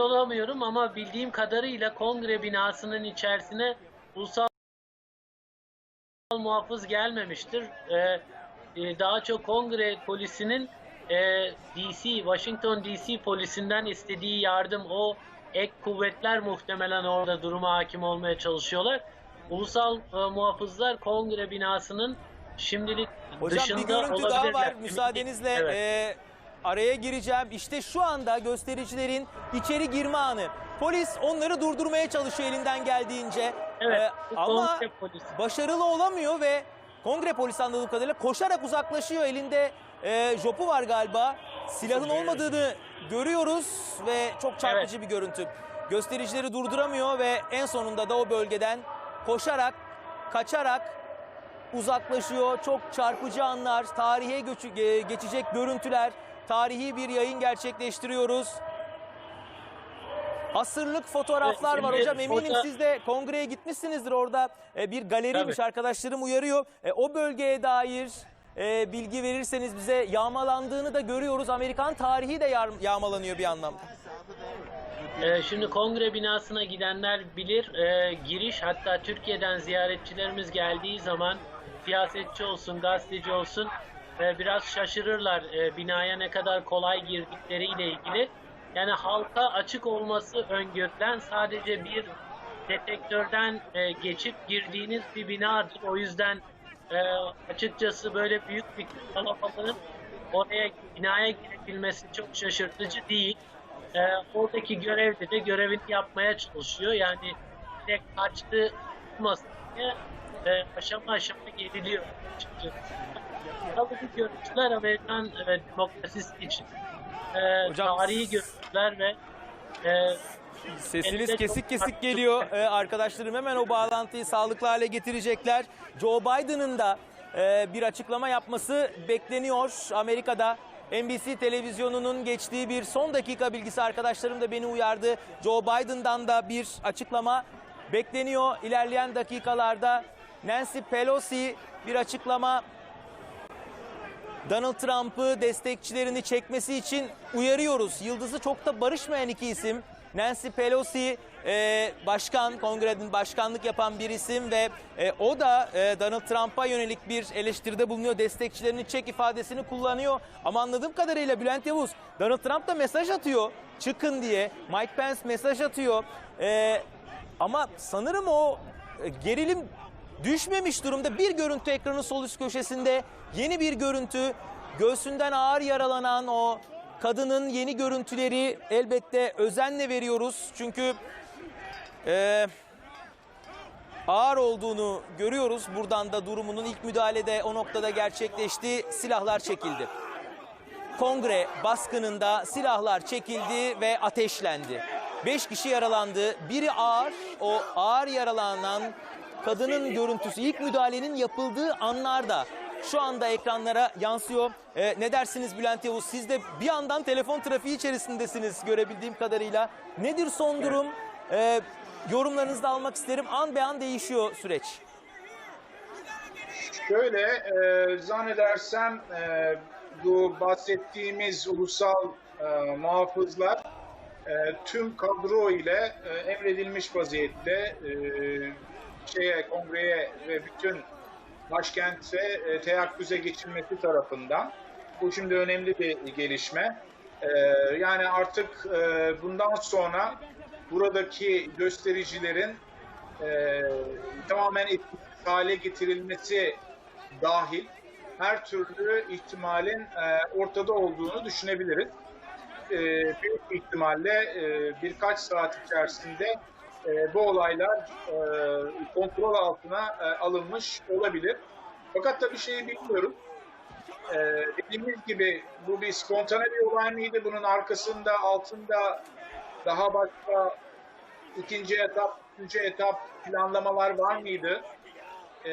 olamıyorum ama bildiğim kadarıyla kongre binasının içerisine ulusal muhafız gelmemiştir. Ee, e, daha çok kongre polisinin e, DC, Washington DC polisinden istediği yardım, o ek kuvvetler muhtemelen orada duruma hakim olmaya çalışıyorlar. Ulusal e, muhafızlar kongre binasının şimdilik Hocam dışında bir görüntü daha var. Müsaadenizle Evet. e, araya gireceğim. İşte şu anda göstericilerin içeri girme anı. Polis onları durdurmaya çalışıyor elinden geldiğince. Evet, E, bu ama başarılı olamıyor ve kongre polisi anladığım kadarıyla koşarak uzaklaşıyor. Elinde e, jopu var galiba. Silahın olmadığını görüyoruz ve çok çarpıcı bir görüntü. Göstericileri durduramıyor ve en sonunda da o bölgeden koşarak, kaçarak uzaklaşıyor. Çok çarpıcı anlar, tarihe geçecek görüntüler, tarihi bir yayın gerçekleştiriyoruz. Asırlık fotoğraflar var Evet, hocam. Eminim siz de kongreye gitmişsinizdir orada. e, Bir galeriymiş Tabii. arkadaşlarım uyarıyor. E, O bölgeye dair e, bilgi verirseniz bize yağmalandığını da görüyoruz. Amerikan tarihi de yağmalanıyor bir anlamda. Ee, şimdi kongre binasına gidenler bilir giriş hatta Türkiye'den ziyaretçilerimiz geldiği zaman siyasetçi olsun gazeteci olsun e, biraz şaşırırlar e, binaya ne kadar kolay girdikleriyle ilgili. Yani halka açık olması öngörülen sadece bir detektörden e, geçip girdiğiniz bir binadır. O yüzden e, açıkçası böyle büyük bir kalabalığın oraya binaya girebilmesi çok şaşırtıcı değil. Ee, oradaki görevli de görevini yapmaya çalışıyor. Yani direkt kaçtı olmasın diye e, aşama aşama geriliyor. Çünkü tabii bu görüntüler Amerikan e, demokrasisi için e, Hocam- tarihi görüntüler ve e, Sesiniz kesik kesik geliyor. Ee, arkadaşlarım hemen o bağlantıyı sağlıklı hale getirecekler. Joe Biden'ın da e, bir açıklama yapması bekleniyor Amerika'da. NBC televizyonunun geçtiği bir son dakika bilgisi arkadaşlarım da beni uyardı. Joe Biden'dan da bir açıklama bekleniyor. İlerleyen dakikalarda Nancy Pelosi bir açıklama Donald Trump'ı destekçilerini çekmesi için uyarıyoruz. Yıldızı çok da barışmayan iki isim. Nancy Pelosi e, başkan, kongrenin başkanlık yapan bir isim ve e, o da e, Donald Trump'a yönelik bir eleştiride bulunuyor. Destekçilerini çek ifadesini kullanıyor. Ama anladığım kadarıyla Bülent Yavuz, Donald Trump da mesaj atıyor çıkın diye. Mike Pence mesaj atıyor. E, ama sanırım o e, gerilim düşmemiş durumda. Bir görüntü ekranın sol üst köşesinde yeni bir görüntü. Göğsünden ağır yaralanan o kadının yeni görüntüleri elbette özenle veriyoruz. Çünkü e, ağır olduğunu görüyoruz. Buradan da durumunun ilk müdahalede o noktada gerçekleşti. Silahlar çekildi. Kongre baskınında silahlar çekildi ve ateşlendi. Beş kişi yaralandı. Biri ağır, o ağır yaralanan kadının görüntüsü ilk müdahalenin yapıldığı anlarda şu anda ekranlara yansıyor. Ee, ne dersiniz Bülent Yavuz? Siz de bir yandan telefon trafiği içerisindesiniz görebildiğim kadarıyla. Nedir son durum? Ee, yorumlarınızı da almak isterim. An be an değişiyor süreç. Şöyle e, zannedersem e, bu bahsettiğimiz ulusal e, muhafızlar e, tüm kadro ile e, emredilmiş vaziyette e, şeye kongreye ve bütün başkente e, teyakkuze geçilmesi tarafından. Bu şimdi önemli bir gelişme. E, yani artık e, bundan sonra buradaki göstericilerin e, tamamen etkisiz hale getirilmesi dahil her türlü ihtimalin e, ortada olduğunu düşünebiliriz. E, büyük ihtimalle e, birkaç saat içerisinde e, bu olaylar e, kontrol altına e, alınmış olabilir. Fakat tabii şeyi bilmiyorum. E, dediğimiz gibi bu bir spontane bir olay mıydı? Bunun arkasında, altında daha başka ikinci etap, üçüncü etap planlamalar var mıydı? Ee,